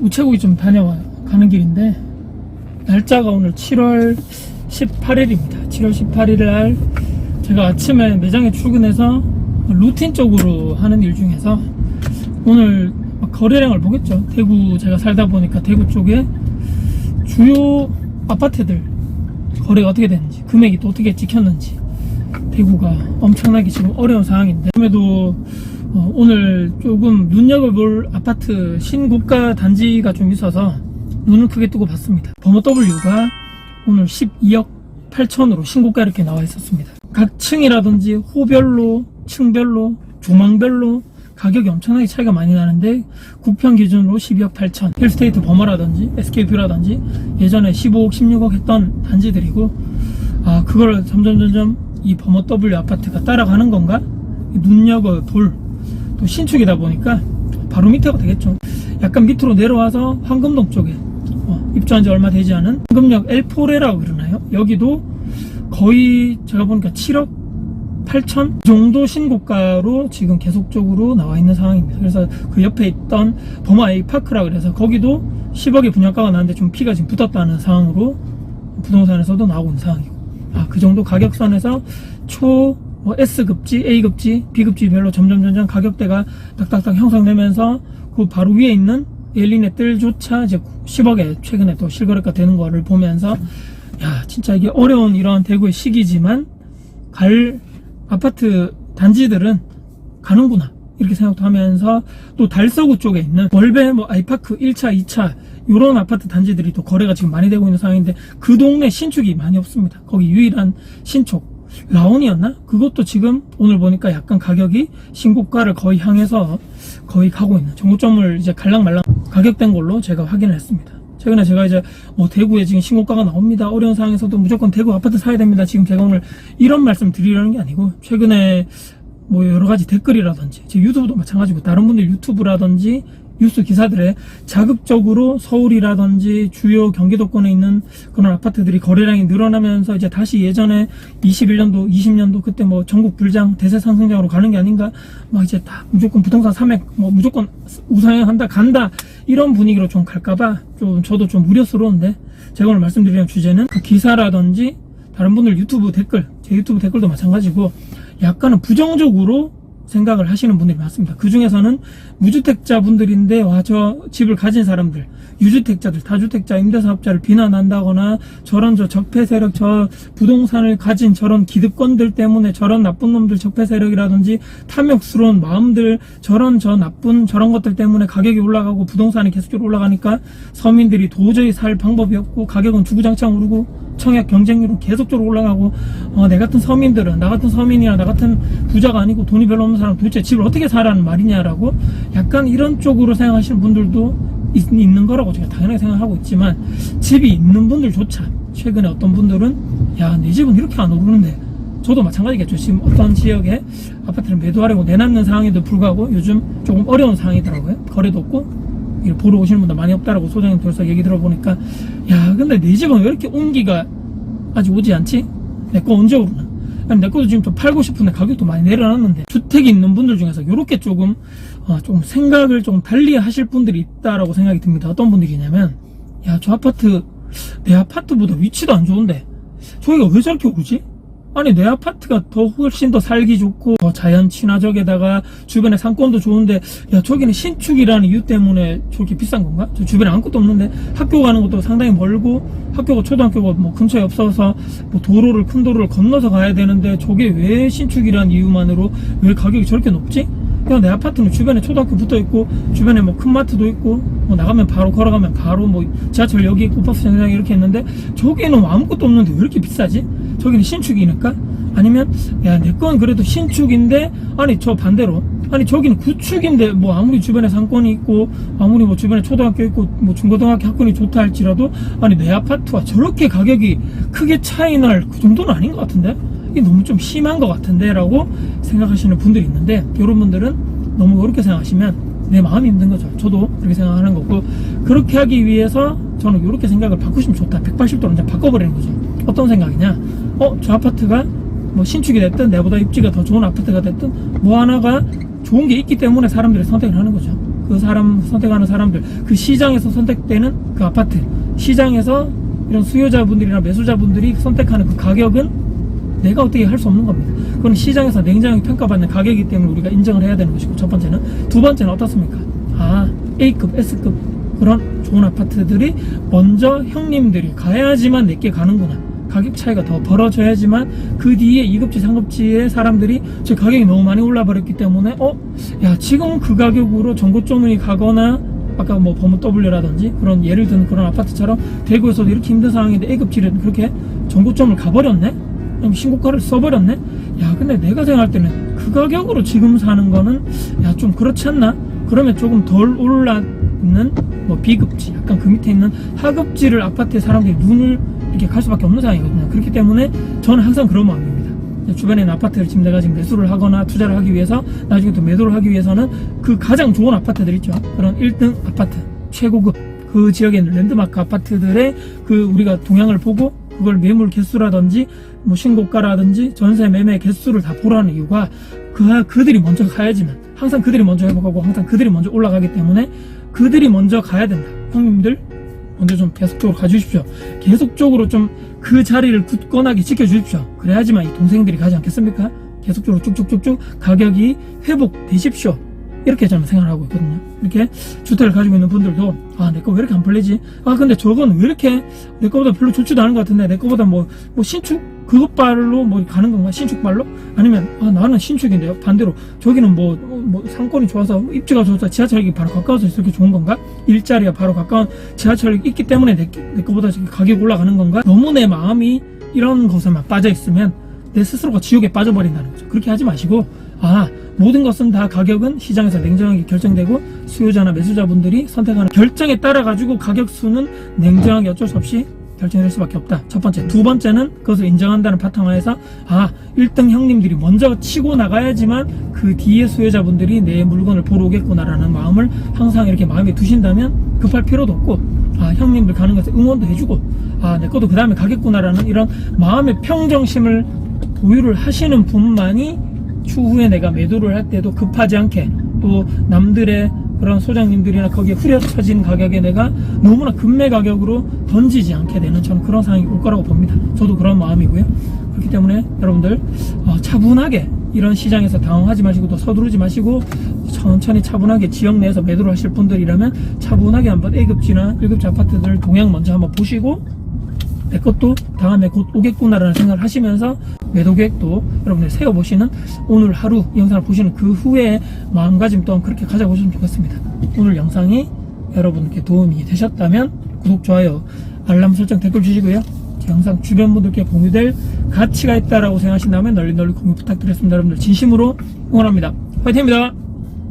우체국이 좀 다녀와요. 가는 길인데 날짜가 오늘 7월 18일입니다. 7월 18일 날 제가 아침에 매장에 출근해서 루틴적으로 하는 일 중에서 오늘 막 거래량을 보겠죠. 대구 제가 살다 보니까 대구 쪽에 주요 아파트들 거래가 어떻게 되는지 금액이 또 어떻게 찍혔는지 대구가 엄청나게 지금 어려운 상황인데 그럼에도 어, 오늘 조금 눈여겨볼 아파트 신고가 단지가 좀 있어서 눈을 크게 뜨고 봤습니다. 범어 W가 오늘 12억 8천으로 신고가 이렇게 나와 있었습니다. 각 층이라든지 호별로, 층별로, 조망별로 가격이 엄청나게 차이가 많이 나는데 국평 기준으로 12억 8천 힐스테이트 범어라든지 SKP라든지 예전에 15억 16억 했던 단지들이고 아 그걸 점점 점점 이 범어 W 아파트가 따라가는 건가 눈여겨 볼 또 신축이다 보니까 바로 밑에가 되겠죠. 약간 밑으로 내려와서 황금동 쪽에 어, 입주한 지 얼마 되지 않은 황금역 엘포레라고 그러나요? 여기도 거의 제가 보니까 7억 8천 정도 신고가로 지금 계속적으로 나와 있는 상황입니다. 그래서 그 옆에 있던 범아 에이파크라 그래서 거기도 10억의 분양가가 나는데 좀 피가 지금 붙었다는 상황으로 부동산에서도 나오고 있는 상황이고. 아, 그 정도 가격선에서 초 뭐 S급지, A급지, B급지별로 점점 점점 가격대가 딱딱딱 형성되면서 그 바로 위에 있는 엘리넷들조차 이제 10억에 최근에 또 실거래가 되는 거를 보면서 야 진짜 이게 어려운 이런 대구의 시기지만 갈 아파트 단지들은 가는구나 이렇게 생각도 하면서 또 달서구 쪽에 있는 월배 뭐 아이파크 1차 2차 요런 아파트 단지들이 또 거래가 지금 많이 되고 있는 상황인데 그 동네 신축이 많이 없습니다. 거기 유일한 신축 라온이었나? 그것도 지금 오늘 보니까 약간 가격이 신고가를 거의 향해서 거의 가고 있는 정고점을 이제 갈랑말랑 가격된 걸로 제가 확인을 했습니다. 최근에 제가 이제 뭐 대구에 지금 신고가가 나옵니다. 어려운 상황에서도 무조건 대구 아파트 사야 됩니다. 지금 제가 오늘 이런 말씀 드리려는 게 아니고 최근에 뭐 여러 가지 댓글이라든지 제 유튜브도 마찬가지고 다른 분들 유튜브라든지 뉴스 기사들에 자극적으로 서울이라든지 주요 경기도권에 있는 그런 아파트들이 거래량이 늘어나면서 이제 다시 예전에 21년도, 20년도 그때 뭐 전국 불장 대세 상승장으로 가는 게 아닌가? 막 이제 다 무조건 부동산 삼액 뭐 무조건 우상향한다 간다 이런 분위기로 좀 갈까봐 좀 저도 좀 우려스러운데 제가 오늘 말씀드리는 주제는 그 기사라든지 다른 분들 유튜브 댓글 제 유튜브 댓글도 마찬가지고 약간은 부정적으로 생각을 하시는 분들이 많습니다. 그 중에서는 무주택자 분들인데 와 저 집을 가진 사람들, 유주택자들, 다주택자, 임대사업자를 비난한다거나 저런 저 적폐 세력, 저 부동산을 가진 저런 기득권들 때문에 저런 나쁜 놈들 적폐 세력이라든지 탐욕스러운 마음들, 저런 저 나쁜 저런 것들 때문에 가격이 올라가고 부동산이 계속적으로 올라가니까 서민들이 도저히 살 방법이 없고 가격은 주구장창 오르고 청약 경쟁률은 계속적으로 올라가고 어, 내 같은 서민들은 나 같은 서민이나 나 같은 부자가 아니고 돈이 별로 없는 사람 도대체 집을 어떻게 사라는 말이냐라고 약간 이런 쪽으로 생각하시는 분들도 있, 있는 거라고 제가 당연하게 생각하고 있지만 집이 있는 분들조차 최근에 어떤 분들은 야 내 집은 이렇게 안 오르는데 저도 마찬가지겠죠. 지금 어떤 지역에 아파트를 매도하려고 내놨는 상황에도 불구하고 요즘 조금 어려운 상황이더라고요. 거래도 없고 보러 오시는 분들 많이 없다라고 소장님 돌서 얘기 들어보니까 야 근데 내 집은 왜 이렇게 온기가 아직 오지 않지? 내 거 언제 오르나? 내 것도 지금 또 팔고 싶은데 가격도 많이 내려놨는데 주택이 있는 분들 중에서 이렇게 조금 어, 좀 생각을 좀 달리 하실 분들이 있다라고 생각이 듭니다. 어떤 분들이냐면 야 저 아파트 내 아파트보다 위치도 안 좋은데 저기가 왜 저렇게 오르지? 아니 내 아파트가 더 훨씬 더 살기 좋고 더 자연 친화적에다가 주변에 상권도 좋은데 야 저기는 신축이라는 이유 때문에 저렇게 비싼 건가? 저 주변에 아무것도 없는데 학교 가는 것도 상당히 멀고 학교가 초등학교가 뭐 근처에 없어서 뭐 도로를 큰 도로를 건너서 가야 되는데 저게 왜 신축이라는 이유만으로 왜 가격이 저렇게 높지? 야, 내 아파트는 주변에 초등학교 붙어 있고, 주변에 뭐 큰 마트도 있고, 뭐 나가면 바로 걸어가면 바로 뭐 지하철 여기 있고, 버스 정류장 이렇게 있는데, 저기는 뭐 아무것도 없는데 왜 이렇게 비싸지? 저기는 신축이니까? 아니면, 야, 내 건 그래도 신축인데, 아니, 저 반대로. 아니, 저기는 구축인데, 뭐 아무리 주변에 상권이 있고, 아무리 뭐 주변에 초등학교 있고, 뭐 중고등학교 학군이 좋다 할지라도, 아니, 내 아파트와 저렇게 가격이 크게 차이 날 그 정도는 아닌 것 같은데? 이게 너무 좀 심한 것 같은데 라고 생각하시는 분들이 있는데 이런 분들은 너무 그렇게 생각하시면 내 마음이 힘든 거죠 저도 그렇게 생각하는 거고 그렇게 하기 위해서 저는 이렇게 생각을 바꾸시면 좋다 180도로 이제 바꿔버리는 거죠 어떤 생각이냐 어 저 아파트가 뭐 신축이 됐든 내보다 입지가 더 좋은 아파트가 됐든 뭐 하나가 좋은 게 있기 때문에 사람들이 선택을 하는 거죠 그 사람 선택하는 사람들 그 시장에서 선택되는 그 아파트 시장에서 이런 수요자분들이나 매수자분들이 선택하는 그 가격은 내가 어떻게 할 수 없는 겁니다. 그건 시장에서 냉정하게 평가받는 가격이기 때문에 우리가 인정을 해야 되는 것이고 첫 번째는 두 번째는 어떻습니까? 아 A급, S급 그런 좋은 아파트들이 먼저 형님들이 가야지만 내게 가는구나. 가격 차이가 더 벌어져야지만 그 뒤에 2급지, 3급지의 사람들이 저 가격이 너무 많이 올라 버렸기 때문에 어? 야 지금 그 가격으로 전고점이 가거나 아까 뭐 범은 W라든지 그런 예를 드는 그런 아파트처럼 대구에서도 이렇게 힘든 상황인데 A급지는 그렇게 전고점을 가버렸네? 신고가를 써버렸네? 야 근데 내가 생각할 때는 그 가격으로 지금 사는 거는 야 좀 그렇지 않나? 그러면 조금 덜 올랐는 뭐 B급지 약간 그 밑에 있는 하급지를 아파트에 사람들이 눈을 이렇게 갈 수밖에 없는 상황이거든요. 그렇기 때문에 저는 항상 그런 마음입니다. 주변에 있는 아파트를 지금 내가 지금 매수를 하거나 투자를 하기 위해서 나중에 또 매도를 하기 위해서는 그 가장 좋은 아파트들 있죠. 그런 1등 아파트 최고급 그 지역에 있는 랜드마크 아파트들의 그 우리가 동향을 보고 그걸 매물 개수라든지 뭐 신고가라든지 전세 매매 개수를 다 보라는 이유가 그 그들이 먼저 가야지만 항상 그들이 먼저 회복하고 항상 그들이 먼저 올라가기 때문에 그들이 먼저 가야 된다. 형님들 먼저 좀 계속적으로 가주십시오. 계속적으로 좀 그 자리를 굳건하게 지켜주십시오. 그래야지만 이 동생들이 가지 않겠습니까? 계속적으로 쭉쭉쭉쭉 가격이 회복되십시오. 이렇게 저는 생각을 하고 있거든요. 이렇게 주택을 가지고 있는 분들도 아 내 거 왜 이렇게 안 팔리지? 아 근데 저건 왜 이렇게 내 거보다 별로 좋지도 않은 것 같은데 내 거보다 뭐, 뭐 신축 그것발로 뭐 가는 건가? 신축발로? 아니면 아 나는 신축인데요. 반대로 저기는 뭐, 뭐, 뭐 상권이 좋아서 입지가 좋아서 지하철이 바로 가까워서 이렇게 좋은 건가? 일자리가 바로 가까운 지하철이 있기 때문에 내, 내 거보다 가격이 올라가는 건가? 너무 내 마음이 이런 것에만 빠져 있으면 내 스스로가 지옥에 빠져버린다는 거죠. 그렇게 하지 마시고 아 모든 것은 다 가격은 시장에서 냉정하게 결정되고 수요자나 매수자분들이 선택하는 결정에 따라 가지고 가격 수는 냉정하게 어쩔 수 없이 결정될 수밖에 없다. 첫 번째, 두 번째는 그것을 인정한다는 바탕하에서 아 1등 형님들이 먼저 치고 나가야지만 그 뒤에 수요자분들이 내 물건을 보러 오겠구나라는 마음을 항상 이렇게 마음에 두신다면 급할 필요도 없고 아 형님들 가는 것에 응원도 해주고 아 내 것도 그 다음에 가겠구나라는 이런 마음의 평정심을 보유를 하시는 분만이 추후에 내가 매도를 할 때도 급하지 않게 또 남들의 그런 소장님들이나 거기에 후려쳐진 가격에 내가 너무나 급매 가격으로 던지지 않게 되는 저는 그런 상황이 올 거라고 봅니다. 저도 그런 마음이고요. 그렇기 때문에 여러분들 어, 차분하게 이런 시장에서 당황하지 마시고 또 서두르지 마시고 천천히 차분하게 지역 내에서 매도를 하실 분들이라면 차분하게 한번 A급지나 1급지 아파트들 동향 먼저 한번 보시고 내 것도 다음에 곧 오겠구나라는 생각을 하시면서 매도 계획도 여러분들 세워보시는 오늘 하루 이 영상을 보시는 그 후에 마음가짐 또한 그렇게 가져보시면 좋겠습니다. 오늘 영상이 여러분께 도움이 되셨다면 구독, 좋아요, 알람 설정 댓글 주시고요. 제 영상 주변 분들께 공유될 가치가 있다라고 생각하신다면 널리 널리 공유 부탁드리겠습니다. 여러분들 진심으로 응원합니다. 화이팅입니다.